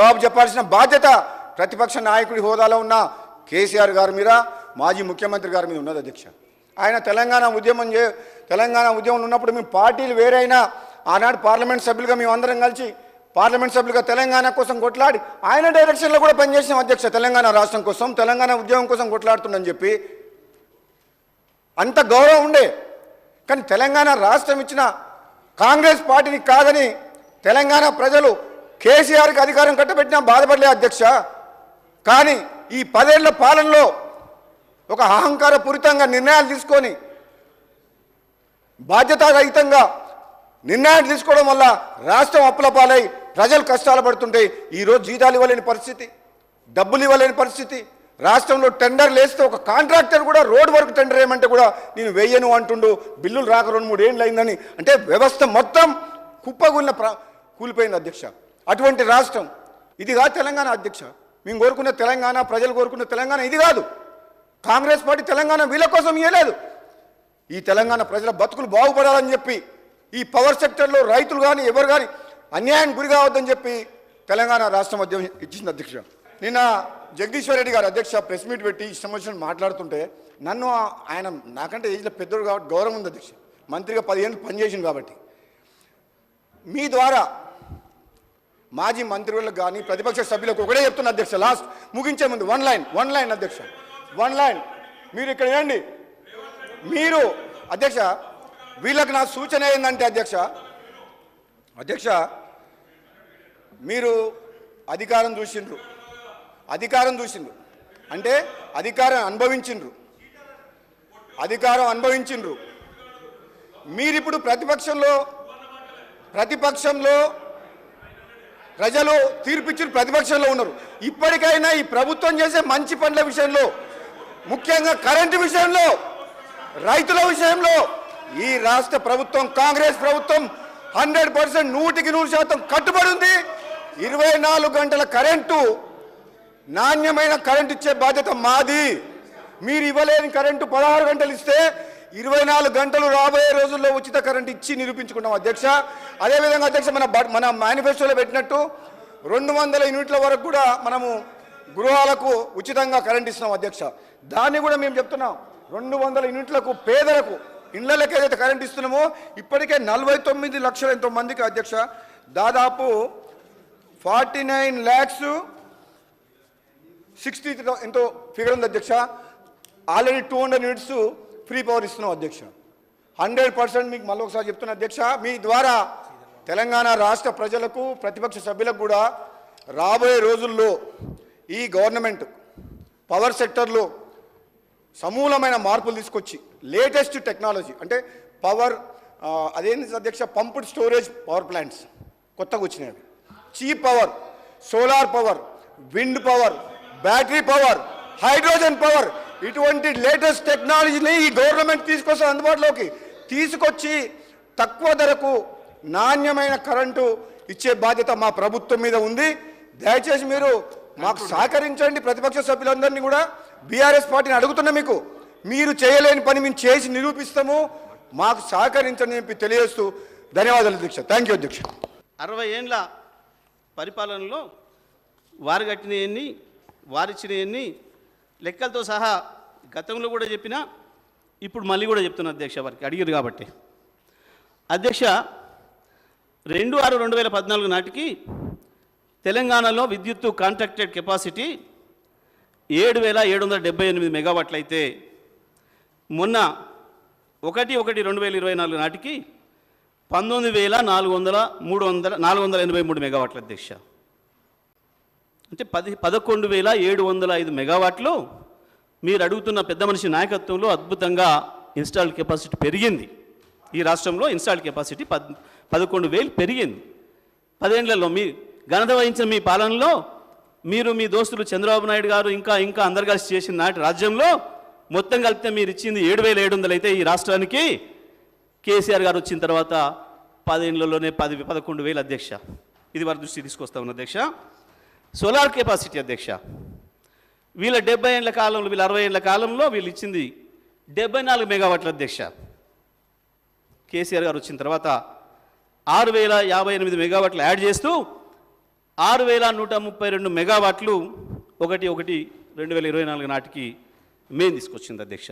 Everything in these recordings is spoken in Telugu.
జవాబు చెప్పాల్సిన బాధ్యత ప్రతిపక్ష నాయకుడి హోదాలో ఉన్న కేసీఆర్ గారి మీద మాజీ ముఖ్యమంత్రి గారి మీద ఉన్నది అధ్యక్ష. ఆయన తెలంగాణ ఉద్యమం చే తెలంగాణ ఉద్యమం ఉన్నప్పుడు మేము పార్టీలు వేరైనా ఆనాడు పార్లమెంట్ సభ్యులుగా మేము అందరం కలిసి పార్లమెంట్ సభ్యులుగా తెలంగాణ కోసం కొట్లాడి ఆయన డైరెక్షన్లో కూడా పనిచేసిన అధ్యక్ష తెలంగాణ రాష్ట్రం కోసం తెలంగాణ ఉద్యమం కోసం కొట్లాడుతుందని చెప్పి. అంత గౌరవం ఉండే కానీ తెలంగాణ రాష్ట్రం ఇచ్చిన కాంగ్రెస్ పార్టీని కాదని తెలంగాణ ప్రజలు కేసీఆర్కి అధికారం కట్టబెట్టినా బాధపడలే అధ్యక్ష. కానీ ఈ పదేళ్ళ పాలనలో ఒక అహంకారపూరితంగా నిర్ణయాలు తీసుకొని బాధ్యతారహితంగా నిర్ణయాలు తీసుకోవడం వల్ల రాష్ట్రం అప్పుల పాలై ప్రజలు కష్టాలు పడుతుంటాయి ఈరోజు జీతాలు ఇవ్వలేని పరిస్థితి డబ్బులు ఇవ్వలేని పరిస్థితి. రాష్ట్రంలో టెండర్లు లేస్తే ఒక కాంట్రాక్టర్ కూడా రోడ్ వర్క్ టెండర్ ఏమంటే కూడా నేను వేయను అంటుండు. బిల్లులు రాక రెండు మూడు ఏళ్ళు అయిందని. అంటే వ్యవస్థ మొత్తం కుప్పగున్న ప్ర కూలిపోయింది అధ్యక్ష. అటువంటి రాష్ట్రం. ఇది కాదు తెలంగాణ అధ్యక్ష. మేము కోరుకున్న తెలంగాణ ప్రజలు కోరుకున్న తెలంగాణ ఇది కాదు. కాంగ్రెస్ పార్టీ తెలంగాణ వీళ్ళ కోసం ఇవ్వలేదు ఈ తెలంగాణ ప్రజల బతుకులు బాగుపడాలని చెప్పి ఈ పవర్ సెక్టర్లో రైతులు కానీ ఎవరు కానీ అన్యాయం గురి కావద్దని చెప్పి తెలంగాణ రాష్ట్ర మధ్యం ఇచ్చింది అధ్యక్ష. నిన్న జగదీశ్వర్ రెడ్డి గారు అధ్యక్ష ప్రెస్ మీట్ పెట్టి ఇష్టం వచ్చినట్టు మాట్లాడుతుంటే నన్ను ఆయన నాకంటే ఏజ్లో పెద్దోడు కాబట్టి గౌరవం ఉంది అధ్యక్ష. మంత్రిగా పదిహేను పనిచేసింది కాబట్టి. మీ ద్వారా మాజీ మంత్రులకు కానీ ప్రతిపక్ష సభ్యులకు ఒకటే చెప్తున్నా అధ్యక్ష లాస్ట్ ముగించే ముందు వన్ లైన్ వన్ లైన్ అధ్యక్ష వన్ లైన్ మీరు ఇక్కడ ఏండి మీరు అధ్యక్ష వీళ్ళకి నా సూచన ఏంటంటే అధ్యక్ష అధ్యక్ష మీరు అధికారం చూసిండ్రు. అధికారం చూసిండ్రు. అంటే అధికారం అనుభవించిండ్రు. అధికారం అనుభవించిండ్రు. మీరిప్పుడు ప్రతిపక్షంలో ప్రతిపక్షంలో ప్రజలు తీర్పిచ్చిన ప్రతిపక్షంలో ఉన్నారు. ఇప్పటికైనా ఈ ప్రభుత్వం చేసే మంచి పనుల విషయంలో ముఖ్యంగా కరెంటు విషయంలో రైతుల విషయంలో ఈ రాష్ట్ర ప్రభుత్వం కాంగ్రెస్ ప్రభుత్వం హండ్రెడ్ పర్సెంట్ నూటికి నూరు శాతం కట్టుబడి ఉంది. ఇరవై నాలుగు గంటల కరెంటు నాణ్యమైన కరెంటు ఇచ్చే బాధ్యత మాది. మీరు ఇవ్వలేని కరెంటు పదహారు గంటలు ఇస్తే ఇరవై నాలుగు గంటలు రాబోయే రోజుల్లో ఉచిత కరెంట్ ఇచ్చి నిరూపించుకున్నాం అధ్యక్ష. అదేవిధంగా అధ్యక్ష మన మన మేనిఫెస్టోలో పెట్టినట్టు రెండు వందల యూనిట్ల వరకు కూడా మనము గృహాలకు ఉచితంగా కరెంట్ ఇస్తున్నాం అధ్యక్ష. దాన్ని కూడా మేము చెప్తున్నాం. రెండు వందల యూనిట్లకు పేదలకు ఇళ్ళకి ఏదైతే కరెంట్ ఇస్తున్నామో ఇప్పటికే నలభై తొమ్మిది లక్షల ఎంతో మందికి అధ్యక్ష. దాదాపు ఫార్టీ నైన్ ల్యాక్స్ సిక్స్టీ ఎంతో ఫిగర్ ఉంది అధ్యక్ష. Already two hundred units free power ఇస్తున్నాం అధ్యక్ష. హండ్రెడ్ పర్సెంట్ మీకు మళ్ళీ ఒకసారి చెప్తున్నా అధ్యక్ష మీ ద్వారా తెలంగాణ రాష్ట్ర ప్రజలకు ప్రతిపక్ష సభ్యులకు కూడా రాబోయే రోజుల్లో ఈ గవర్నమెంట్ పవర్ సెక్టర్లో సమూలమైన మార్పులు తీసుకొచ్చి లేటెస్ట్ టెక్నాలజీ అంటే పవర్ అదేంటి అధ్యక్ష పంప్డ్ స్టోరేజ్ పవర్ ప్లాంట్స్ కొత్తగా వచ్చినాయి cheap power solar power wind power battery power hydrogen power ఇటువంటి లేటెస్ట్ టెక్నాలజీని ఈ గవర్నమెంట్ తీసుకొస్తుంది అందుబాటులోకి తీసుకొచ్చి తక్కువ ధరకు నాణ్యమైన కరెంటు ఇచ్చే బాధ్యత మా ప్రభుత్వం మీద ఉంది. దయచేసి మీరు మాకు సహకరించండి. ప్రతిపక్ష సభ్యులందరినీ కూడా బీఆర్ఎస్ పార్టీని అడుగుతున్నా మీకు. మీరు చేయలేని పని మేము చేసి నిరూపిస్తాము. మాకు సహకరించండి చెప్పి తెలియజేస్తూ ధన్యవాదాలు అధ్యక్ష థ్యాంక్ యూ అధ్యక్ష అరవై ఏండ్ల పరిపాలనలో వారు కట్టినవన్నీ వారిచ్చినవన్నీ లెక్కలతో సహా గతంలో కూడా చెప్పినా ఇప్పుడు మళ్ళీ కూడా చెప్తున్నా అధ్యక్ష వారికి. అడిగారు కాబట్టి. అధ్యక్ష రెండు ఆరు రెండు వేల పద్నాలుగు నాటికి తెలంగాణలో విద్యుత్తు కాంట్రాక్టెడ్ కెపాసిటీ ఏడు వేల ఏడు వందల డెబ్బై ఎనిమిది మెగావాట్లు అయితే మొన్న ఒకటి ఒకటి రెండు వేల ఇరవై నాలుగు నాటికి పంతొమ్మిది వేల నాలుగు వందల మూడు వందల నాలుగు వందల ఎనభై మూడు మెగావాట్ల అధ్యక్ష. అంటే పది పదకొండు వేల ఏడు వందల ఐదు మెగావాట్లు మీరు అడుగుతున్న పెద్ద మనిషి నాయకత్వంలో అద్భుతంగా ఇన్స్టాల్డ్ కెపాసిటీ పెరిగింది. ఈ రాష్ట్రంలో ఇన్స్టాల్డ్ కెపాసిటీ పద్ పదకొండు వేలు పెరిగింది. పదేళ్ళలో మీ ఘనత వహించిన మీ పాలనలో మీరు మీ దోస్తులు చంద్రబాబు నాయుడు గారు ఇంకా ఇంకా అందరు కలిసి చేసిన నాటి రాజ్యంలో మొత్తం కలిపితే మీరు ఇచ్చింది ఏడు వేల ఏడు వందలు అయితే ఈ రాష్ట్రానికి. కేసీఆర్ గారు వచ్చిన తర్వాత పదేళ్ళలోనే పది పదకొండు వేలు అధ్యక్ష. ఇది వారి దృష్టి తీసుకొస్తా ఉన్న అధ్యక్ష. సోలార్ కెపాసిటీ అధ్యక్ష. వీళ్ళ డెబ్బై ఏళ్ళ కాలంలో వీళ్ళ అరవై ఏళ్ళ కాలంలో వీళ్ళు ఇచ్చింది డెబ్బై నాలుగు మెగావాట్ల అధ్యక్ష. కేసీఆర్ గారు వచ్చిన తర్వాత ఆరు వేల యాభై ఎనిమిది మెగావాట్లు యాడ్ చేస్తూ ఆరు వేల నూట ముప్పై రెండు మెగావాట్లు ఒకటి ఒకటి రెండు వేల ఇరవై నాలుగు నాటికి మెయిన్ తీసుకొచ్చింది అధ్యక్ష.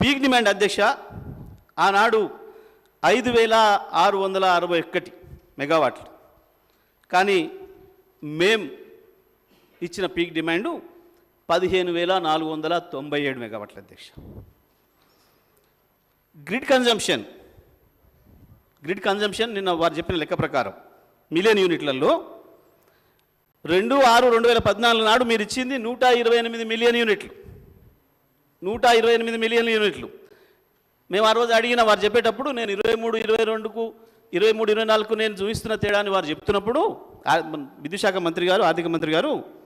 పీక్ డిమాండ్ అధ్యక్ష ఆనాడు ఐదు వేల ఆరు వందల అరవై ఒకటి మెగావాట్లు. కానీ మేం ఇచ్చిన పీక్ డిమాండు పదిహేను వేల నాలుగు వందల తొంభై ఏడు మెగావాట్ల అధ్యక్ష. Grid consumption. గ్రిడ్ కన్జంప్షన్ నిన్న వారు చెప్పిన లెక్క ప్రకారం మిలియన్ యూనిట్లలో రెండు ఆరు రెండు వేల పద్నాలుగు నాడు మీరు ఇచ్చింది నూట ఇరవై ఎనిమిది మిలియన్ యూనిట్లు. నూట ఇరవై ఎనిమిది మిలియన్ యూనిట్లు. మేము ఆ రోజు అడిగిన వారు చెప్పేటప్పుడు నేను ఇరవై మూడు ఇరవై రెండుకు ఇరవై మూడు ఇరవై నాలుగు నేను చూపిస్తున్న తేడాని వారు చెప్తున్నప్పుడు ఆ- విద్యుత్ శాఖ మంత్రి గారు ఆర్థిక మంత్రి గారు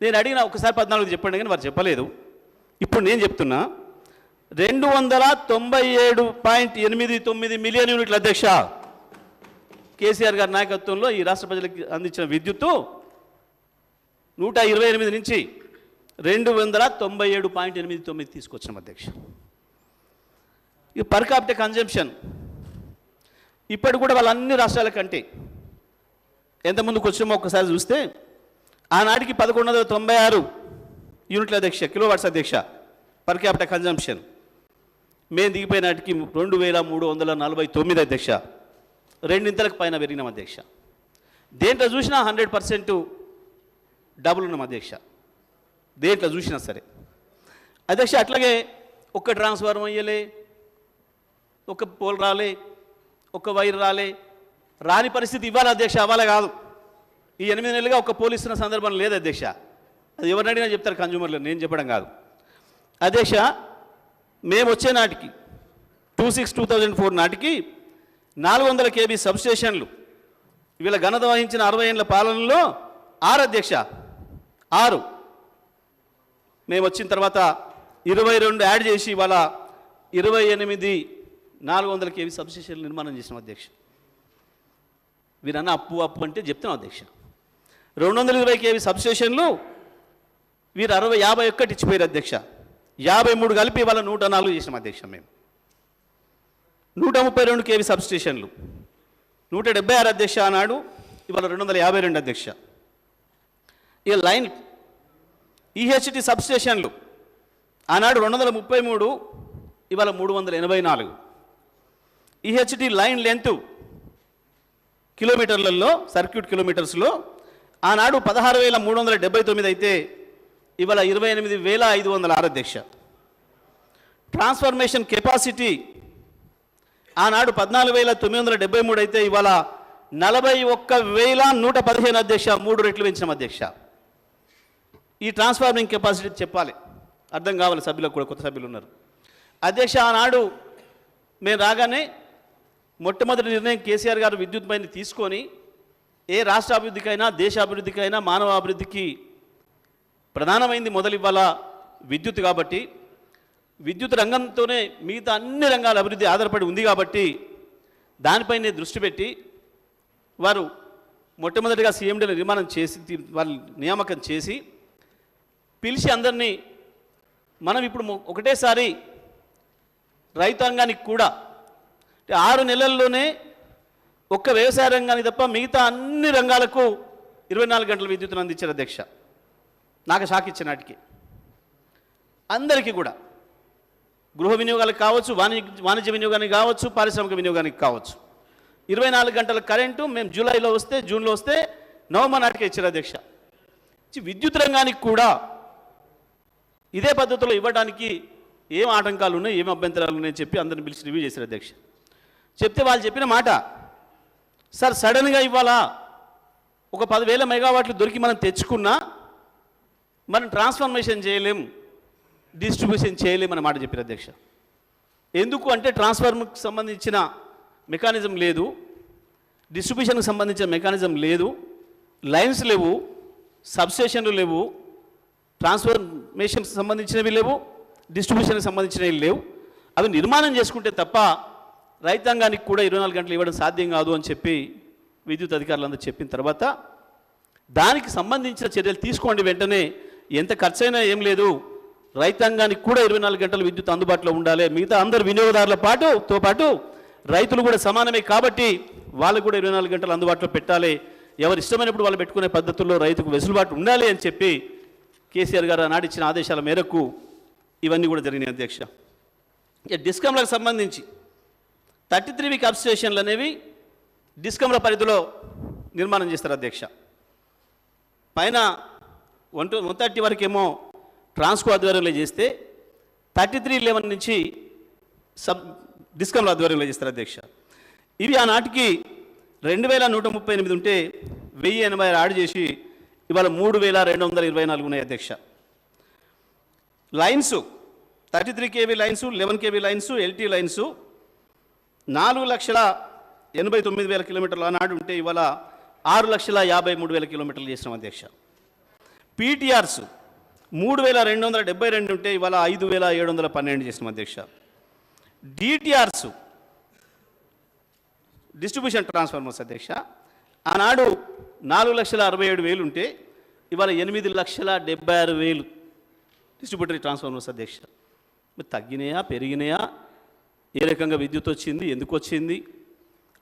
నేను అడిగిన ఒకసారి పద్నాలుగు చెప్పండి కానీ వారు చెప్పలేదు. ఇప్పుడు నేను చెప్తున్నా రెండు వందల తొంభై ఏడు పాయింట్ ఎనిమిది తొమ్మిది మిలియన్ యూనిట్ల అధ్యక్ష కేసీఆర్ గారి నాయకత్వంలో ఈ రాష్ట్ర ప్రజలకు అందించిన విద్యుత్తు నూట ఇరవై ఎనిమిది నుంచి రెండు వందల తొంభై ఏడు పాయింట్ ఎనిమిది తొమ్మిది తీసుకొచ్చిన అధ్యక్ష. ఈ పర్ క్యాపిటల్ కన్జంప్షన్ ఇప్పటి కూడా వాళ్ళ అన్ని రాష్ట్రాల కంటే ఎంత ముందుకు వచ్చామో ఒక్కసారి చూస్తే ఆనాటికి పదకొండు వందల తొంభై ఆరు యూనిట్ల అధ్యక్ష కిలోవాట్స్ అధ్యక్ష పర్ క్యాపిటల్ కన్జంప్షన్ మేము దిగిపోయినాటికి రెండు వేల మూడు వందల నలభై తొమ్మిది అధ్యక్ష. రెండింతలకు పైన పెరిగినాం అధ్యక్ష. దేంట్లో చూసినా హండ్రెడ్ పర్సెంట్ డబుల్ ఉన్నాం అధ్యక్ష. దేంట్లో చూసినా సరే. అధ్యక్ష అట్లాగే ఒక్క ట్రాన్స్ఫార్మర్ అయ్యలే ఒక పోల్ రాలే ఒక వైర్ రాలే రాని పరిస్థితి ఇవ్వాలి అధ్యక్ష? అవ్వాలి కాదు. ఈ ఎనిమిది నెలలుగా ఒక పోలీస్ ఉన్న సందర్భం లేదు అధ్యక్ష. అది ఎవరిని అడిగినా చెప్తారు కన్జ్యూమర్లు నేను చెప్పడం కాదు. అధ్యక్ష మేము వచ్చే నాటికి two six two thousand four నాటికి నాలుగు వందల కేబీ సబ్స్టేషన్లు వీళ్ళ ఘనత వహించిన అరవై ఏళ్ళ పాలనలో ఆరు అధ్యక్ష ఆరు. మేము వచ్చిన తర్వాత ఇరవై రెండు యాడ్ చేసి ఇవాళ ఇరవై ఎనిమిది నాలుగు వందల కేవీ సబ్స్టేషన్లు నిర్మాణం చేసిన అధ్యక్ష. వీరన్న అప్పు అప్పు అంటే చెప్తున్నాం అధ్యక్ష. రెండు వందల ఇరవై కేవీ సబ్స్టేషన్లు వీరు అరవై యాభై ఒక్కటి ఇచ్చిపోయారు అధ్యక్ష. యాభై మూడు కలిపి ఇవాళ నూట నాలుగు చేసినాం అధ్యక్ష మేము. నూట ముప్పై రెండు కేవీ సబ్స్టేషన్లు. నూట డెబ్బై ఆరు అధ్యక్ష ఆనాడు ఇవాళ రెండు వందల యాభై రెండు అధ్యక్ష. ఇక లైన్ ఈహెచ్టి సబ్స్టేషన్లు. ఆనాడు రెండు వందల ముప్పై మూడు ఇవాళ మూడు వందల ఎనభై నాలుగు. ఈహెచ్టి లైన్ లెంత్ కిలోమీటర్లలో సర్క్యూట్ కిలోమీటర్స్లో ఆనాడు పదహారు వేల మూడు వందల డెబ్బై తొమ్మిది అయితే ఇవాళ ఇరవై ఎనిమిది వేల ఐదు వందల ఆరాధ్యక్ష ట్రాన్స్ఫర్మేషన్ కెపాసిటీ ఆనాడు పద్నాలుగు వేల తొమ్మిది వందల డెబ్బై మూడు అయితే ఇవాళ నలభై ఒక్క వేల నూట పదిహేను అధ్యక్ష మూడు రెట్లు పెంచిన అధ్యక్ష. ఈ ట్రాన్స్ఫార్మింగ్ కెపాసిటీ చెప్పాలి. అర్థం కావాలి సభ్యులకు కూడా కొత్త సభ్యులు ఉన్నారు. అధ్యక్ష ఆనాడు మేము రాగానే మొట్టమొదటి నిర్ణయం కేసీఆర్ గారు విద్యుత్ పైన తీసుకొని ఏ రాష్ట్ర అభివృద్ధికైనా దేశ అభివృద్ధికైనా మానవ అభివృద్ధికి ప్రధానమైంది మొదలివ్వాల విద్యుత్ కాబట్టి. విద్యుత్ రంగంతోనే మిగతా అన్ని రంగాల అభివృద్ధి ఆధారపడి ఉంది కాబట్టి దానిపైనే దృష్టి పెట్టి వారు మొట్టమొదటిగా సీఎండీల నిర్మాణం చేసి తీ- వాళ్ళు నియామకం చేసి పిలిచి అందరినీ మనం ఇప్పుడు ఒకటేసారి రైతాంగానికి కూడా ఆరు నెలల్లోనే ఒక్క వ్యవసాయ రంగానికి తప్ప మిగతా అన్ని రంగాలకు ఇరవై నాలుగు గంటల విద్యుత్తును అందించారు అధ్యక్ష. నాకు షాక్ ఇచ్చిన నాటికి. అందరికీ కూడా. గృహ వినియోగాలకు కావచ్చు వాణిజ్య వాణిజ్య వినియోగానికి కావచ్చు పారిశ్రామిక వినియోగానికి కావచ్చు. ఇరవై నాలుగు గంటల కరెంటు మేము జూలైలో వస్తే జూన్లో వస్తే నవంబర్ నాటికి ఇచ్చారు అధ్యక్ష. విద్యుత్ రంగానికి కూడా ఇదే పద్ధతిలో ఇవ్వడానికి ఏం ఆటంకాలు ఉన్నాయి ఏం అభ్యంతరాలు ఉన్నాయని చెప్పి అందరిని పిలిచి రివ్యూ చేశారు అధ్యక్ష. చెప్తే వాళ్ళు చెప్పిన మాట సార్ సడన్గా ఇవాళ ఒక పదివేల మెగావాట్లు దొరికి మనం తెచ్చుకున్నా మనం ట్రాన్స్ఫర్మేషన్ చేయలేం డిస్ట్రిబ్యూషన్ చేయలేమని మాట చెప్పారు అధ్యక్ష. ఎందుకు అంటే ట్రాన్స్ఫార్మర్కి సంబంధించిన మెకానిజం లేదు డిస్ట్రిబ్యూషన్కి సంబంధించిన మెకానిజం లేదు లైన్స్ లేవు సబ్స్టేషన్లు లేవు ట్రాన్స్ఫర్మేషన్కి సంబంధించినవి లేవు డిస్ట్రిబ్యూషన్కి సంబంధించినవి లేవు. అవి నిర్మాణం చేసుకుంటే తప్ప రైతాంగానికి కూడా ఇరవై నాలుగు గంటలు ఇవ్వడం సాధ్యం కాదు అని చెప్పి విద్యుత్ అధికారులందరూ చెప్పిన తర్వాత దానికి సంబంధించిన చర్యలు తీసుకోండి వెంటనే. ఎంత ఖర్చైనా ఏం లేదు. రైతాంగానికి కూడా ఇరవై నాలుగు గంటలు విద్యుత్ అందుబాటులో ఉండాలి. మిగతా అందరు వినియోగదారుల పాటు తో పాటు రైతులు కూడా సమానమే కాబట్టి వాళ్ళకు కూడా ఇరవై నాలుగు గంటలు అందుబాటులో పెట్టాలి. ఎవరు ఇష్టమైనప్పుడు వాళ్ళు పెట్టుకునే పద్ధతుల్లో రైతుకు వెసులుబాటు ఉండాలి అని చెప్పి కేసీఆర్ గారు ఆనాడు ఆదేశాల మేరకు ఇవన్నీ కూడా జరిగినాయి అధ్యక్ష. ఇక డిస్కమ్లకు సంబంధించి థర్టీ త్రీ వీక్ అబ్స్టేషన్లు అనేవి డిస్కమ్ల పరిధిలో నిర్మాణం చేస్తారు అధ్యక్ష. పైన వన్ టూ వన్ థర్టీ వరకేమో ట్రాన్స్కో ఆధ్వర్యంలో చేస్తే థర్టీ త్రీ లెవెన్ నుంచి సబ్ డిస్కమ్ల ఆధ్వర్యంలో చేస్తారు అధ్యక్ష. ఇవి ఆనాటికి రెండు వేల నూట ముప్పై ఎనిమిది ఉంటే వెయ్యి ఎనభై ఆరు చేసి ఇవాళ మూడు వేల రెండు వందల ఇరవై నాలుగు ఉన్నాయి అధ్యక్ష. Lines thirty three KV lines eleven KV lines LT lines నాలుగు లక్షల ఎనభై తొమ్మిది వేల కిలోమీటర్లు ఆనాడు ఉంటే ఇవాళ ఆరు లక్షల యాభై మూడు వేల కిలోమీటర్లు చేసినాం అధ్యక్ష. పీటీఆర్స్ మూడు వేల రెండు వందల డెబ్బై రెండు ఉంటే ఇవాళ ఐదు వేల ఏడు వందల పన్నెండు చేసినాం అధ్యక్ష. డిటిఆర్స్ డిస్ట్రిబ్యూషన్ ట్రాన్స్ఫార్మర్స్ అధ్యక్ష. ఆనాడు నాలుగు లక్షల అరవై ఏడు వేలు ఉంటే ఇవాళ ఎనిమిది లక్షల డెబ్బై ఆరు వేలు డిస్ట్రిబ్యూటరీ ట్రాన్స్ఫార్మర్స్ అధ్యక్ష. తగ్గినాయా పెరిగినాయా? ఏ రకంగా విద్యుత్ వచ్చింది ఎందుకు వచ్చింది?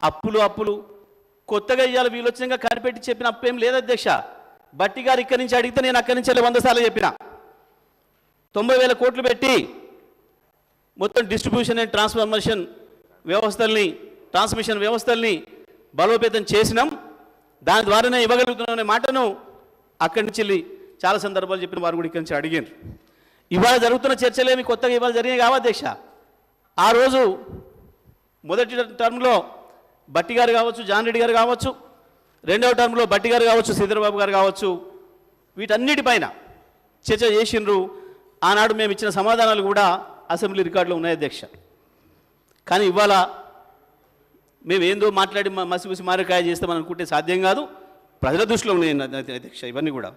అప్పులు అప్పులు. కొత్తగా ఇవాళ వీళ్ళు వచ్చినాక కనిపెట్టి చెప్పిన అప్పేం లేదు అధ్యక్ష. బట్టి గారు ఇక్కడి నుంచి అడిగితే నేను అక్కడి నుంచి వెళ్ళి వంద సార్లు చెప్పిన. తొంభై వేల కోట్లు పెట్టి మొత్తం డిస్ట్రిబ్యూషన్ అండ్ ట్రాన్స్ఫర్మేషన్ వ్యవస్థల్ని ట్రాన్స్మిషన్ వ్యవస్థల్ని బలోపేతం చేసినాం. దాని ద్వారానే ఇవ్వగలుగుతున్నాం అనే మాటను అక్కడి నుంచి వెళ్ళి చాలా సందర్భాలు చెప్పిన వారు కూడా ఇక్కడి నుంచి అడిగారు ఇవాళ జరుగుతున్న చర్చలేమి కొత్తగా ఇవాళ జరిగినాయి కావా అధ్యక్ష? ఆ రోజు మొదటి టర్మ్లో బట్టి గారు కావచ్చు జాన్ రెడ్డి గారు కావచ్చు రెండవ టర్మ్లో బట్టి గారు కావచ్చు శ్రీధరబాబు గారు కావచ్చు వీటన్నిటిపైన చర్చ చేసిండ్రు. ఆనాడు మేము ఇచ్చిన సమాధానాలు కూడా అసెంబ్లీ రికార్డులో ఉన్నాయి అధ్యక్ష. కానీ ఇవాళ మేము ఏందో మాట్లాడి మ- మారకాయ చేస్తామని అనుకుంటే సాధ్యం కాదు. ప్రజల దృష్టిలో ఉన్నాయి అధ్యక్ష ఇవన్నీ కూడా.